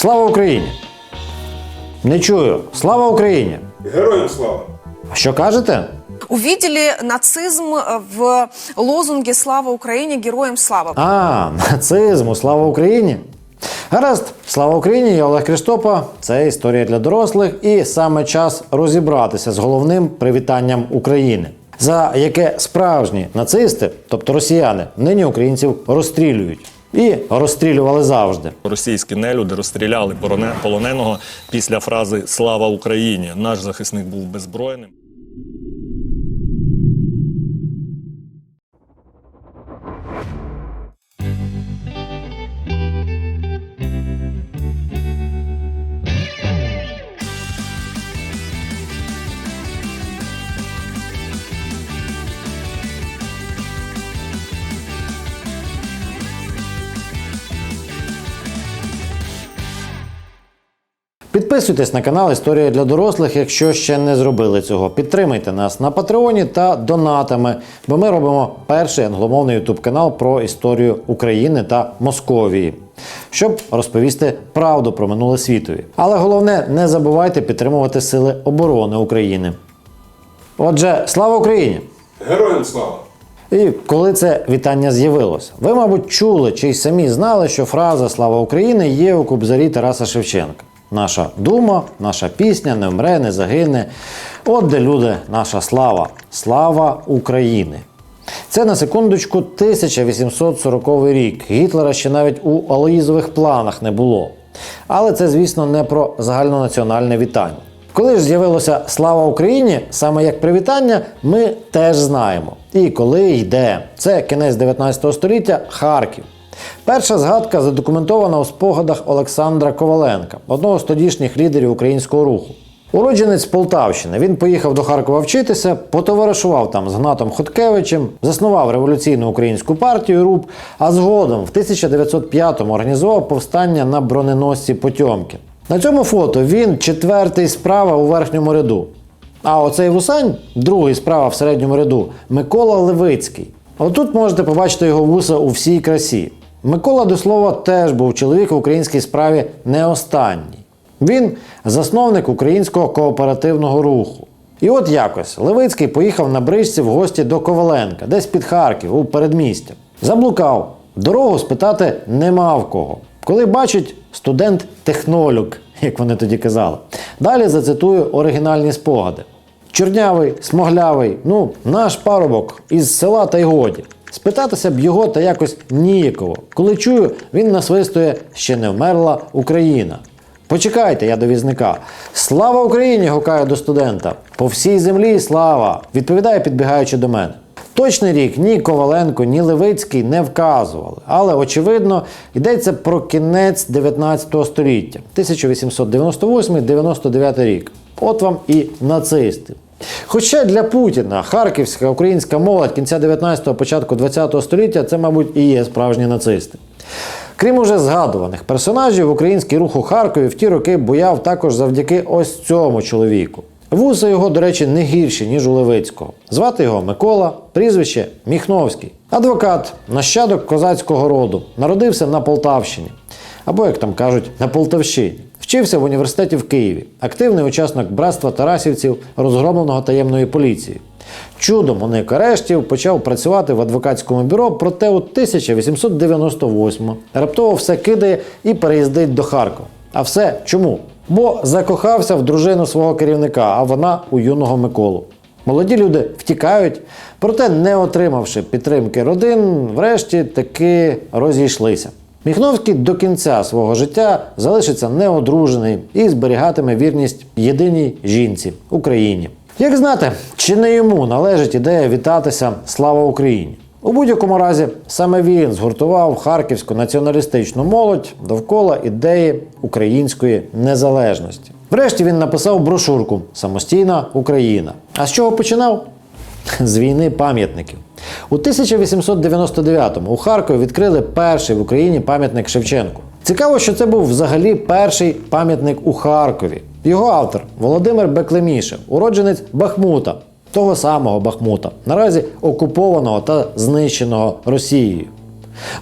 Слава Україні! Не чую. Слава Україні! Героям слава! Що кажете? Увидели нацизм э, в лозунге «Слава Украине! Героям слава!». А, нацизму, слава Україні! Гаразд, слава Україні! Я Олег Криштопа. Це історія для дорослих, і саме час розібратися з головним привітанням України, за яке справжні нацисти, тобто росіяни, нині українців розстрілюють і розстрілювали завжди. Російські нелюди розстріляли полоненого після фрази Слава Україні. Наш захисник був беззбройним. Підписуйтесь на канал Історія для дорослих, якщо ще не зробили цього. Підтримайте нас на Патреоні та донатами, бо ми робимо перший англомовний ютуб канал про історію України та Московії, щоб розповісти правду про минуле світові. Але головне, не забувайте підтримувати Сили оборони України. Отже, слава Україні! Героям слава! І коли це вітання з'явилося, ви, мабуть, чули чи й самі знали, що фраза Слава Україні є у кобзарі Тараса Шевченка. Наша дума, наша пісня не вмре, не загине. От де люди, наша слава, слава України. Це на секундочку 1840 рік. Гітлера ще навіть у Алоїзових планах не було. Але це, звісно, не про загальнонаціональне вітання. Коли ж з'явилося Слава Україні, саме як привітання, ми теж знаємо. І коли йде. Це кінець 19 століття, Харків. Перша згадка задокументована у спогадах Олександра Коваленка, одного з тодішніх лідерів українського руху. Уродженець Полтавщини. Він поїхав до Харкова вчитися, потоваришував там з Гнатом Хоткевичем, заснував революційну українську партію РУП, а згодом в 1905-му організував повстання на броненосці Потьомкін. На цьому фото він четвертий справа у верхньому ряду. А оцей вусань, другий справа в середньому ряду, Микола Левицький. Отут можете побачити його вуса у всій красі. Микола, до слова, теж був чоловік в українській справі не останній. Він засновник українського кооперативного руху. І от якось Левицький поїхав на бричці в гості до Коваленка, десь під Харків, у передмістя. Заблукав. Дорогу спитати нема в кого. Коли бачить студент-технолог, як вони тоді казали. Далі зацитую оригінальні спогади. Чорнявий, смоглявий, ну, наш парубок із села та й годі. Спитатися б його та якось ніяково. Коли чую, він насвистує ще не вмерла Україна. Почекайте, я до візника. Слава Україні! гукаю до студента. По всій землі слава! відповідає, підбігаючи до мене. Точний рік ні Коваленко, ні Левицький не вказували, але очевидно йдеться про кінець 19 століття, 1898-99 рік. От вам і нацисти. Хоча для Путіна харківська українська молодь кінця 19-го, початку 20-го століття це, мабуть, і є справжні нацисти. Крім уже згадуваних персонажів, український рух у Харкові в ті роки буяв також завдяки ось цьому чоловіку. Вуса його, до речі, не гірші, ніж у Левицького. Звати його Микола, прізвище Міхновський. Адвокат, нащадок козацького роду, народився на Полтавщині. Або, як там кажуть, на Полтавщині. Вчився в університеті в Києві, активний учасник братства Тарасівців, розгромленого таємною поліцією. Чудом уник арештів, почав працювати в адвокатському бюро, проте у 1898-му раптово все кидає і переїздить до Харкова. А все чому? Бо закохався в дружину свого керівника, а вона у юного Миколу. Молоді люди втікають, проте, не отримавши підтримки родин, врешті таки розійшлися. Міхновський до кінця свого життя залишиться неодружений і зберігатиме вірність єдиній жінці Україні. Як знати, чи не йому належить ідея вітатися Слава Україні? У будь-якому разі саме він згуртував харківську націоналістичну молодь довкола ідеї української незалежності. Врешті він написав брошурку Самостійна Україна. А з чого починав? З війни пам'ятників. У 1899-му у Харкові відкрили перший в Україні пам'ятник Шевченку. Цікаво, що це був взагалі перший пам'ятник у Харкові. Його автор Володимир Беклемішев, уродженець Бахмута, того самого Бахмута, наразі окупованого та знищеного Росією.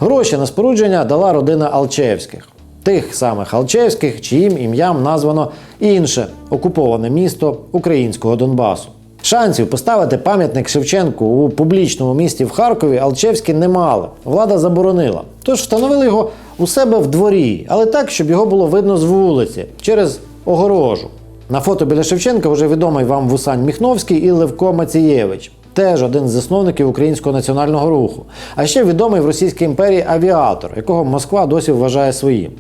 Гроші на спорудження дала родина Алчевських. тих самих Алчевських, чиїм ім'ям названо інше окуповане місто українського Донбасу. Шансів поставити пам'ятник Шевченку у публічному місті в Харкові Алчевські не мали. Влада заборонила. Тож встановили його у себе в дворі, але так, щоб його було видно з вулиці через огорожу. На фото біля Шевченка вже відомий вам Вусань Міхновський і Левко Мацієвич, теж один з засновників українського національного руху. А ще відомий в Російській імперії авіатор, якого Москва досі вважає своїм.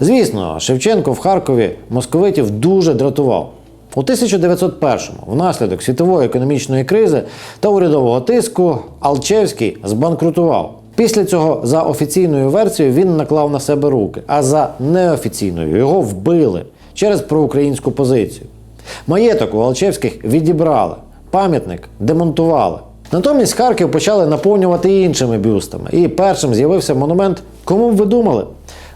Звісно, Шевченко в Харкові московитів дуже дратував. У 1901-му, внаслідок світової економічної кризи та урядового тиску, Алчевський збанкрутував. Після цього, за офіційною версією, він наклав на себе руки, а за неофіційною його вбили через проукраїнську позицію. Маєток у Алчевських відібрали, пам'ятник демонтували. Натомість Харків почали наповнювати іншими бюстами. І першим з'явився монумент. Кому б ви думали?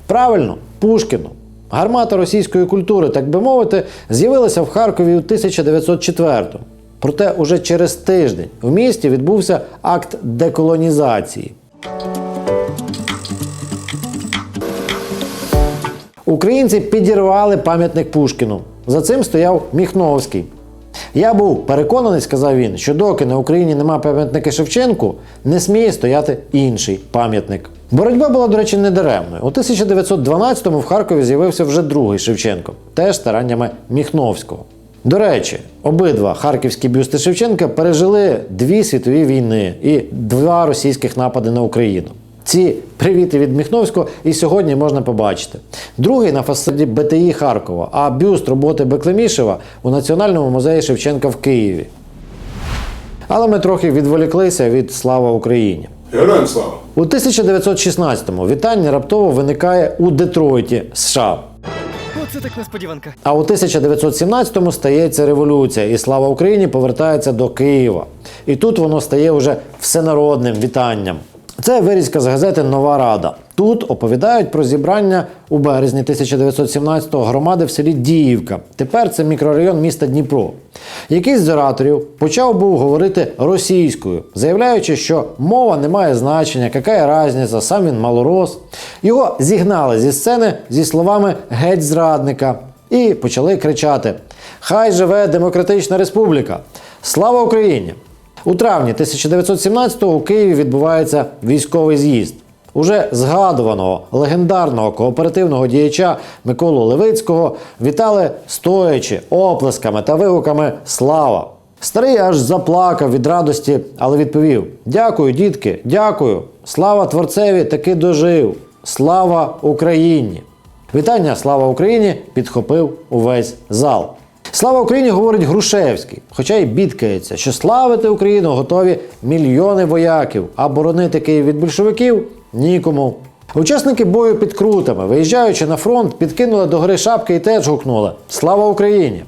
Правильно, Пушкіну. Гармата російської культури, так би мовити, з'явилася в Харкові у 1904-му. Проте уже через тиждень в місті відбувся акт деколонізації. Українці підірвали пам'ятник Пушкіну. За цим стояв Міхновський. Я був переконаний, сказав він, що доки на Україні нема пам'ятника Шевченку, не сміє стояти інший пам'ятник. Боротьба була, до речі, недаремною. У 1912-му в Харкові з'явився вже другий Шевченко, теж стараннями Міхновського. До речі, обидва харківські бюсти Шевченка пережили дві світові війни і два російських напади на Україну. Ці привіти від Міхновського і сьогодні можна побачити. Другий на фасаді БТІ Харкова, а бюст роботи Беклемішева у Національному музеї Шевченка в Києві. Але ми трохи відволіклися від Слава Україні. Героям слава! У 1916-му вітання раптово виникає у Детройті, США. Оце так несподіванка. А у 1917-му стається революція, і слава Україні повертається до Києва. І тут воно стає вже всенародним вітанням. Це вирізка з газети Нова Рада. Тут оповідають про зібрання у березні 1917-го громади в селі Діївка. Тепер це мікрорайон міста Дніпро. Якийсь з ораторів почав був говорити російською, заявляючи, що мова не має значення, яка різниця, сам він малорос. Його зігнали зі сцени зі словами геть зрадника і почали кричати: Хай живе Демократична Республіка! Слава Україні! У травні 1917-го у Києві відбувається військовий з'їзд. Уже згадуваного легендарного кооперативного діяча Миколу Левицького вітали стоячи, оплесками та вигуками Слава! Старий аж заплакав від радості, але відповів: Дякую, дітки, дякую! Слава Творцеві таки дожив! Слава Україні! Вітання Слава Україні підхопив увесь зал. Слава Україні говорить Грушевський, хоча й бідкається, що славити Україну готові мільйони вояків, а боронити Київ від большевиків нікому. Учасники бою під крутами, виїжджаючи на фронт, підкинули до гори шапки і теж гукнули Слава Україні!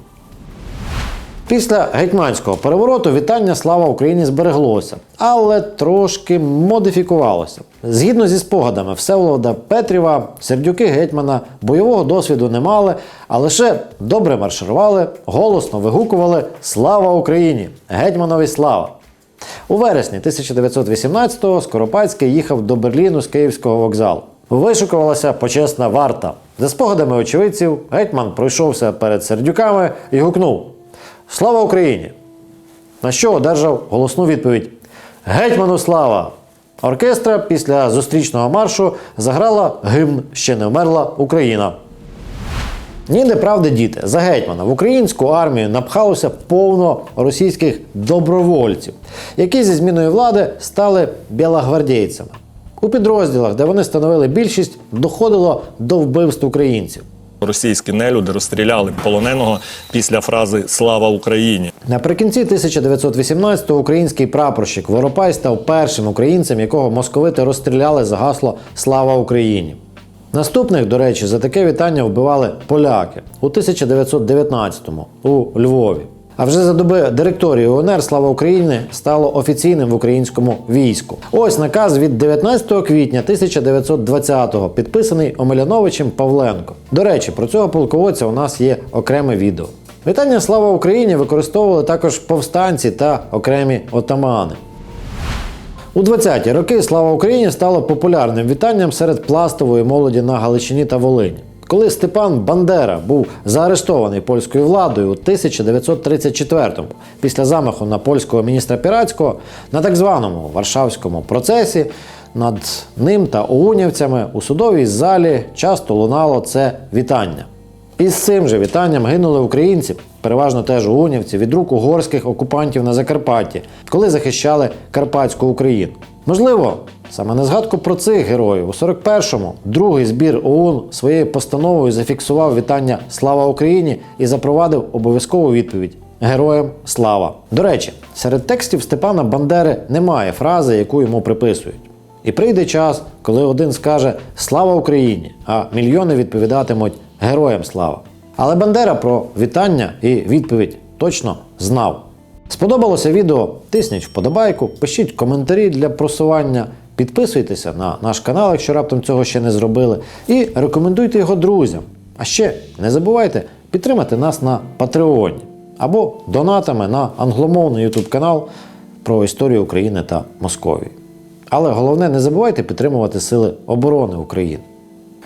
Після гетьманського перевороту вітання слава Україні збереглося, але трошки модифікувалося. Згідно зі спогадами Всеволода Петріва, сердюки гетьмана бойового досвіду не мали, а лише добре марширували, голосно вигукували Слава Україні! Гетьманові слава! У вересні 1918-го Скоропадський їхав до Берліну з Київського вокзалу. Вишукувалася почесна варта. За спогадами очевидців, гетьман пройшовся перед сердюками і гукнув Слава Україні! На що одержав голосну відповідь Гетьману слава! Оркестра після зустрічного маршу заграла гімн Ще не вмерла Україна. Ні, неправди діти. За гетьмана в українську армію напхалося повно російських добровольців, які зі зміною влади стали білогвардійцями. У підрозділах, де вони становили більшість, доходило до вбивств українців. Російські нелюди розстріляли полоненого після фрази Слава Україні. Наприкінці 1918-го український прапорщик Воропай став першим українцем, якого московити розстріляли за гасло Слава Україні. Наступних, до речі, за таке вітання вбивали поляки у 1919-му у Львові. А вже за доби директорії УНР Слава України стало офіційним в українському війську. Ось наказ від 19 квітня 1920-го, підписаний Омеляновичем Павленко. До речі, про цього полководця у нас є окреме відео. Вітання Слава Україні використовували також повстанці та окремі отамани. У 20-ті роки Слава Україні стало популярним вітанням серед пластової молоді на Галичині та Волині. Коли Степан Бандера був заарештований польською владою у 1934-му після замаху на польського міністра Піратського на так званому Варшавському процесі над ним та оунівцями у судовій залі часто лунало це вітання. І з цим же вітанням гинули українці, переважно теж угонівці, від рук угорських окупантів на Закарпатті, коли захищали Карпатську Україну. Можливо, саме на згадку про цих героїв у 41-му другий збір ОУН своєю постановою зафіксував вітання Слава Україні і запровадив обов'язкову відповідь Героям слава! До речі, серед текстів Степана Бандери немає фрази, яку йому приписують. І прийде час, коли один скаже Слава Україні, а мільйони відповідатимуть Героям слава. Але Бандера про вітання і відповідь точно знав. Сподобалося відео? Тисніть вподобайку, пишіть коментарі для просування, підписуйтеся на наш канал, якщо раптом цього ще не зробили, і рекомендуйте його друзям. А ще не забувайте підтримати нас на Патреоні або донатами на англомовний YouTube канал про історію України та Московії. Але головне, не забувайте підтримувати Сили оборони України.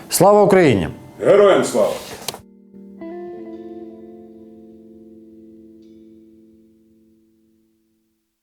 Слава Україні! Героям слава!